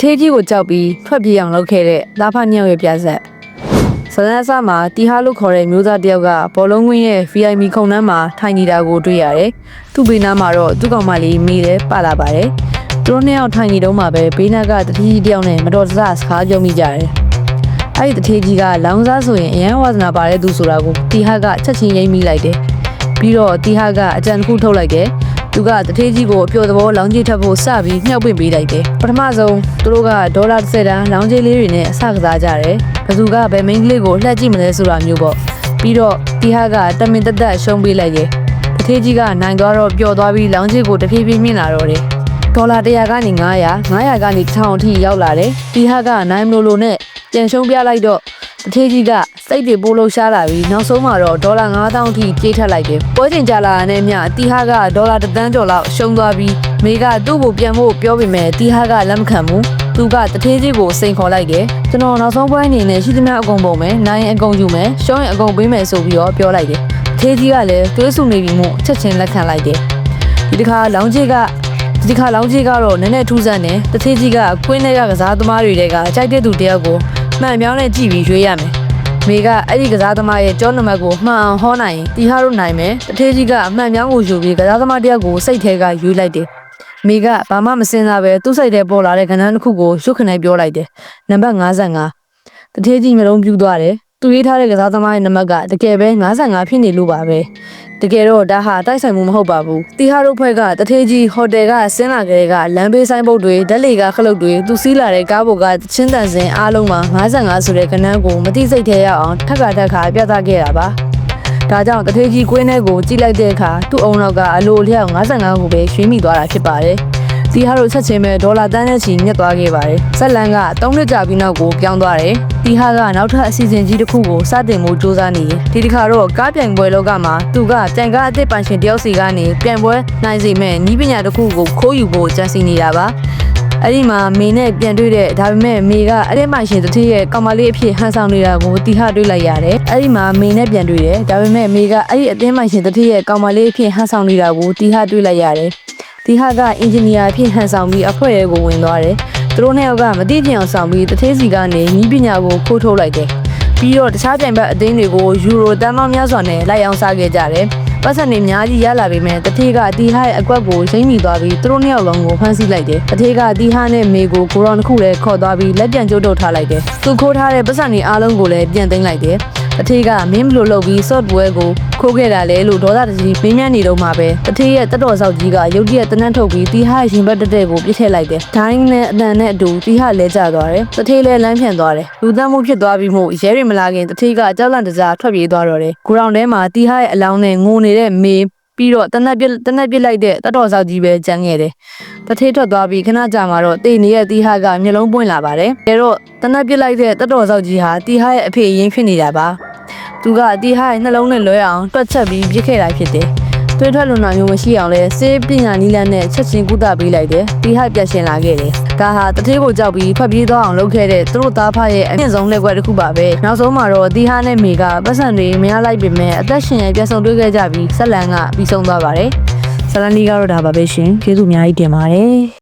ထေးကြီးကိုကြောက်ပြီးထွက်ပြေးအောင်လုပ်ခဲ့တဲ့လာဖညောင်ရဲ့ပြဆက်ဆလန်းအစမှာတီဟာလို့ခေါ်တဲ့မျိုးသားတစ်ယောက်ကဘောလုံးကွင်းရဲ့ VIP ခုံနှန်းမှာထိုင်နေတာကိုတွေ့ရတယ်။သူ့ဘေးနားမှာတော့သူ့ကောင်မလေးမိတယ်ပါလာပါတယ်။သူတို့နှစ်ယောက်ထိုင်နေတော့မှပဲဘေးနားကတတိကြီးတစ်ယောက်နဲ့မတော်တဆစကားပြောမိကြတယ်။အဲ့ဒီတထေးကြီးကလောင်စားဆိုရင်အရန်ဝါသနာပါတဲ့သူဆိုတာကိုတီဟာကချက်ချင်းရိမ့်မိလိုက်တယ်။ပြီးတော့တီဟာကအကြံတစ်ခုထုတ်လိုက်တယ်။ သူကတထေးကြီးကိုအပျော်သဘောလောင်းကြီးထပ်ဖို့စပြီးမြှောက်ပင့်ပေးလိုက်တယ်ပထမဆုံးသူတို့ကဒေါ်လာ30တန်းလောင်းကြီးလေးတွေနဲ့အဆကစားကြတယ်ဘသူကဘယ်မိန်းကလေးကိုလှည့်ကြည့်မလဲဆိုတာမျိုးပေါ့ပြီးတော့တီဟာကတမင်တက်တက်ရှုံးပေးလိုက်တယ်တထေးကြီးကနိုင်သွားတော့ပျော်သွားပြီးလောင်းကြီးကိုတဖြည်းဖြည်းမြင့်လာတော့တယ်ဒေါ်လာ100ကနေ900 900ကနေ1000အထိရောက်လာတယ်တီဟာကနိုင်မလို့လို့နဲ့ပြန်ရှုံးပြလိုက်တော့ တထေးကြီးကစိတ်တွေပိုးလို့ရှားလာပြီးနောက်ဆုံးမှာတော့ဒေါ်လာ9000အထိကြေးထက်လိုက်တယ်ပွဲချိန်ကြာလာတဲ့မြတီဟာကဒေါ်လာတစ်သန်းကျော်လောက်ရှုံးသွားပြီးမေကသူ့ကိုပြန်ဖို့ပြောပေမဲ့တီဟာကလက်မခံဘူးသူကတထေးကြီးကိုစိန်ခေါ်လိုက်တယ်ကျွန်တော်နောက်ဆုံးပွဲအနေနဲ့ရှိသမျှအကုန်ပုံမယ်နိုင်ရင်အကုန်ယူမယ်ရှုံးရင်အကုန်ပေးမယ်ဆိုပြီးတော့ပြောလိုက်တယ်တထေးကြီးကလည်းတွေးဆူနေပြီမို့ချက်ချင်းလက်ခံလိုက်တယ်ဒီတစ်ခါလောင်းကြီးကဒီတစ်ခါလောင်းကြီးကတော့နည်းနည်းထူးဆန်းတယ်တထေးကြီးကကွင်းထဲကကစားသမားတွေတဲကကြိုက်တဲ့သူတယောက်ကို မှန်ပြောင်းနဲ့ကြည့်ပြီးရွေးရမယ်မေကအဲ့ဒီကစားသမားရဲ့ကြောနံပါတ်ကိုမှန်အောင်ဟောနိုင်ရင်တီဟာတို့နိုင်မယ်တထေးကြီးကအမှန်ပြောင်းကိုယူပြီးကစားသမားတယောက်ကိုစိတ်ထဲကရွေးလိုက်တယ်မေကဘာမှမစင်စားပဲသူ့စိတ်ထဲပေါ်လာတဲ့ကဏ္ဍတစ်ခုကိုရုတ်ခနဲ့ပြောလိုက်တယ်နံပါတ်55တထေးကြီးမျိုးလုံးပြူသွားတယ် သူရေးထားတဲ့ကစားသမားရဲ့နံပါတ်ကတကယ်ပဲ55ဖြစ်နေလို့ပါပဲတကယ်တော့ဒါဟာတိုက်ဆိုင်မှုမဟုတ်ပါဘူးတီဟာတို့ဖွဲ့ကတထေးကြီးဟိုတယ်ကဆင်းလာကြတဲ့ကလမ်းဘေးဆိုင်ဘုတ်တွေဓာတ်လေကခလုတ်တွေသူစီးလာတဲ့ကားပေါ်ကချင်းတန်စင်အားလုံးမှာ55ဆိုတဲ့ကဏ္ဍကိုမတိစိတ်ထဲရအောင်ထက်ကထက်ခါပြသခဲ့တာပါဒါကြောင့်တထေးကြီးကွင်းထဲကိုကြည့်လိုက်တဲ့အခါသူ့အုံနောက်ကအလိုအလျောက်55ကိုပဲရွှေ့မိသွားတာဖြစ်ပါတယ် တီဟာတို့ချက်ချင်းပဲဒေါ်လာတန်းနဲ့ချီမြတ်သွားခဲ့ပါတယ်။ဆက်လန်က3နှစ်ကြာပြီးနောက်ကိုပြောင်းသွားတယ်။တီဟာကနောက်ထပ်အစီအစဉ်ကြီးတစ်ခုကိုစတင်မှုစူးစမ်းနေရင်ဒီတစ်ခါတော့ကားပြိုင်ပွဲလောကမှာသူကပြိုင်ကားအသစ်ပိုင်ရှင်တယောက်စီကနေပြိုင်ပွဲနိုင်စေမဲ့ဤပညာတစ်ခုကိုခိုးယူဖို့ကြံစည်နေတာပါ။အဲ့ဒီမှာမေနဲ့ပြန်တွေ့တဲ့ဒါပေမဲ့မေကအဲ့ဒီမှရှင်တတိရဲ့ကောင်မလေးအဖြစ်ဟန်ဆောင်နေတာကိုတီဟာတွေ့လိုက်ရတယ်။အဲ့ဒီမှာမေနဲ့ပြန်တွေ့တယ်ဒါပေမဲ့မေကအဲ့ဒီအသင်းမှရှင်တတိရဲ့ကောင်မလေးအဖြစ်ဟန်ဆောင်နေတာကိုတီဟာတွေ့လိုက်ရတယ်။ တီဟာကအင်ဂျင်နီယာအဖြစ်ဟန်ဆောင်ပြီးအဖွဲ့ရဲကိုဝင်သွားတယ်။သူတို့နှစ်ယောက်ကမတိကျအောင်ဆောင်ပြီးတထေးစီကနေဤပညာကိုခိုးထုတ်လိုက်တယ်။ပြီးတော့တခြားပြိုင်ဘက်အသင်းတွေကိုယူရိုတန်းပေါင်းများစွာနဲ့လိုက်အောင်စားခဲ့ကြတယ်။ပတ်စံတွေအများကြီးရလာပေမဲ့တထေးကတီဟာရဲ့အကွက်ကိုရိမ့်မိသွားပြီးသူတို့နှစ်ယောက်လုံးကိုဖမ်းဆီးလိုက်တယ်။တထေးကတီဟာနဲ့မေကိုကိုရောင်တစ်ခုလည်းခေါ်သွားပြီးလက်ပြန်ကျုပ်ထုတ်ထားလိုက်တယ်။သူခိုးထားတဲ့ပတ်စံတွေအားလုံးကိုလည်းပြန်သိမ်းလိုက်တယ်။ တထေးကမင်းဘလို့လုပ်ပြီး software ကိုခိုးခဲ့တာလဲလို့ဒေါသတကြီးမင်းမြန်းနေတော့မှပဲတထေးရဲ့တက်တော်ဆောက်ကြီးကရုတ်တရက်တနန်းထုတ်ပြီးတီဟာရဲ့ရင်ဘတ်တက်တဲ့ကိုပြစ်ထည့်လိုက်တယ်။ဒိုင်းနဲ့အတန်နဲ့အတူတီဟာလဲကျသွားတယ်။တထေးလဲလမ်းဖြန်သွားတယ်။လူသတ်မှုဖြစ်သွားပြီးမှရဲတွေမလာခင်တထေးကကြောက်လန့်တစားထွက်ပြေးသွားတော့တယ်။ဂူရောင်ထဲမှာတီဟာရဲ့အလောင်းနဲ့ငိုနေတဲ့မေပြီးတော့တနက်ပြစ်တနက်ပြစ်လိုက်တဲ့တတ်တော်ဆောက်ကြီးပဲကြမ်းခဲ့တယ်။တထေးထွက်သွားပြီးခဏကြာမှတော့တေနေတဲ့တီဟာကမျက်လုံးပွင့်လာပါတယ်။အဲတော့တနက်ပြစ်လိုက်တဲ့တတ်တော်ဆောက်ကြီးဟာတီဟာရဲ့အဖေရင်းဖြစ်နေတာပါ။ သူကတီဟာရဲ့နှလုံးနဲ့လွဲအောင်တွက်ချက်ပြီးပြစ်ခဲ့တာဖြစ်တယ်။သွေးထွက်လွန်တာမျိုးမရှိအောင်လဲစေးပညာနီးလန်းနဲ့ချက်ချင်းကုသပေးလိုက်တယ်။တီဟာပြတ်ရှင်လာခဲ့တယ်။ဒါဟာတထေးကိုကြောက်ပြီးဖက်ပြေးသွားအောင်လုပ်ခဲ့တဲ့သူတို့သားဖရဲ့အမြင့်ဆုံးလက်ွက်တစ်ခုပါပဲ။နောက်ဆုံးမှာတော့တီဟာနဲ့မေကပတ်စံတွေမရလိုက်ပေမဲ့အသက်ရှင်ရဲ့ပြန်ဆောင်တွေ့ခဲ့ကြပြီးဆက်လန်ကပြီးဆုံးသွားပါတယ်။ဇလန်လီကတော့ဒါပါပဲရှင်ကျေးဇူးအများကြီးတင်ပါတယ်